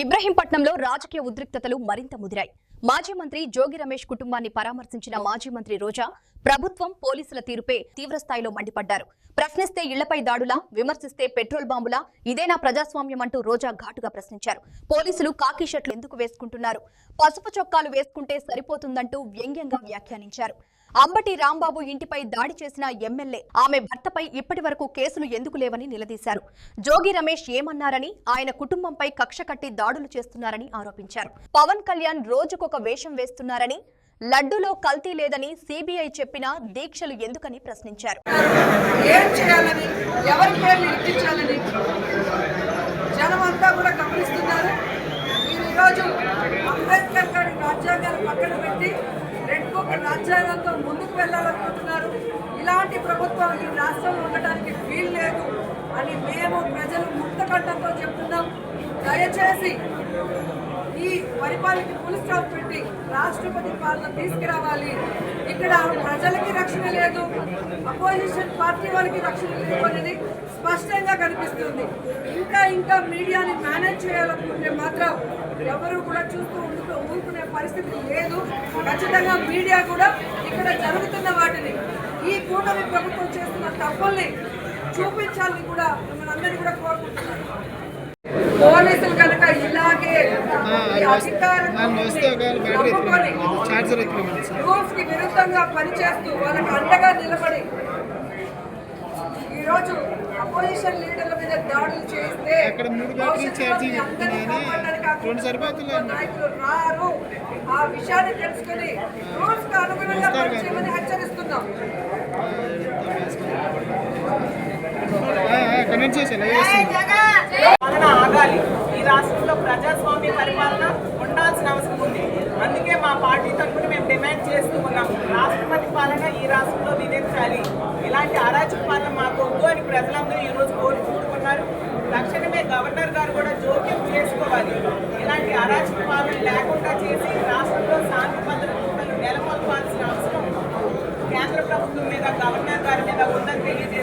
ఇబ్రహీంపట్నంలో రాజకీయ ఉద్రిక్తతలు మరింత ముదిరాయి. మాజీ మంత్రి జోగి రమేష్ కుటుంబాన్ని పరామర్శించిన మాజీ మంత్రి రోజా ప్రభుత్వం పోలీసుల తీరుపై తీవ్రస్థాయిలో మండిపడ్డారు. ప్రశ్నిస్తే ఇళ్ళపై దాడులా విమర్శిస్తే పెట్రోల్ బాంబులా ఇదేనా ప్రజాస్వామ్యం అంటూ రోజా ఘాటుగా ప్రశ్నించారు. పోలీసులు కాకి షర్ట్లు ఎందుకు వేసుకుంటున్నారు? పసుపు చొక్కాలు వేసుకుంటే సరిపోతుందంటూ వ్యంగ్యంగా వ్యాఖ్యానించారు. అంబటి రాంబాబు ఇంటిపై దాడి చేసిన ఎమ్మెల్యే. ఆమె భర్తపై ఇప్పటి వరకు కేసులు ఎందుకు లేవని నిలదీశారు. జోగి రమేష్ ఏమన్నారని ఆయన కుటుంబంపై కక్ష కట్టి దాడులు చేస్తున్నారని ఆరోపించారు. పవన్ కళ్యాణ్ రోజుకొక వేషం వేస్తున్నారని లడ్డులో కల్తీ లేదని సిబిఐ చెప్పినా దీక్షలు ఎందుకని ప్రశ్నించారు. కూడా గమనిస్తున్నారు. రాజ్యాంగాన్ని పక్కన పెట్టి రాజ్యాంగంతో ముందుకు వెళ్ళాలనుకుంటున్నారు. ఇలాంటి ప్రభుత్వం ఈ రాష్ట్రంలో ఉండటానికి వీలు లేదు అని మేము ప్రజలు ముక్త కంఠంతో చెప్తున్నాం. దయచేసి ఈ పరిపాలనకి ఫుల్ స్టాప్ పెట్టి రాష్ట్రపతి పాలన తీసుకురావాలి. ఇక్కడ ప్రజలకి రక్షణ లేదు అపోజిషన్ పార్టీ వాళ్ళకి రక్షణ లేదు అనేది స్పష్టంగా కనిపిస్తుంది. ఇంకా ఇంకా మీడియాని మేనేజ్ చేయాలనుకుంటే మాత్రం ఎవరు కూడా చూస్తూ ఉండుతూ ఊరుకునే పరిస్థితి లేదు. ఖచ్చితంగా మీడియా కూడా ఇక్కడ జరుగుతున్న వాటిని ఈ కూటమి ప్రభుత్వం చేస్తున్న తప్పుల్ని చూపించాలని కూడా మిమ్మల్ని అందరినీ కూడా కోరుకుంటున్నాను. పోలీసులు కనుక ఇలాగే రూల్స్కి విరుద్ధంగా పనిచేస్తూ వాళ్ళకి అండగా నిలబడి ఈరోజు అపోజిషన్ లీడర్ల మీద దాడులు చేస్తే అక్కడ మూడు బ్యాటరీలు ఛార్జింగ్ రెండు సరిపోతున్నాయి. నాయకులు రారు. ఆ విషయాన్ని తెలుసుకుని రూల్స్కు అనుగుణంగా పనిచేయమని హెచ్చరిస్తున్నాం. పాలన ఆగాలి. ఈ రాష్ట్రంలో ప్రజాస్వామ్య పరిపాలన ఉండాల్సిన అవసరం ఉంది. అందుకే మా పార్టీ తరఫున మేము డిమాండ్ చేస్తూ ఉన్నాం. రాష్ట్రపతి పాలన ఈ రాష్ట్రంలో విధించాలి ఇలాంటి అరాచక పాలన మాకు వద్దు ప్రజలందరూ ఈరోజు కోరుకుంటున్నారు తక్షణమే గవర్నర్ గారు కూడా జోక్యం చేసుకోవాలి. ఇలాంటి అరాచక పాలన లేకుండా చేసి రాష్ట్రంలో శాంతి భద్రతలు నెలకొల్పాల్సిన అవసరం కేంద్ర ప్రభుత్వం మీద గవర్నర్ గారి మీద ఉందని తెలియదు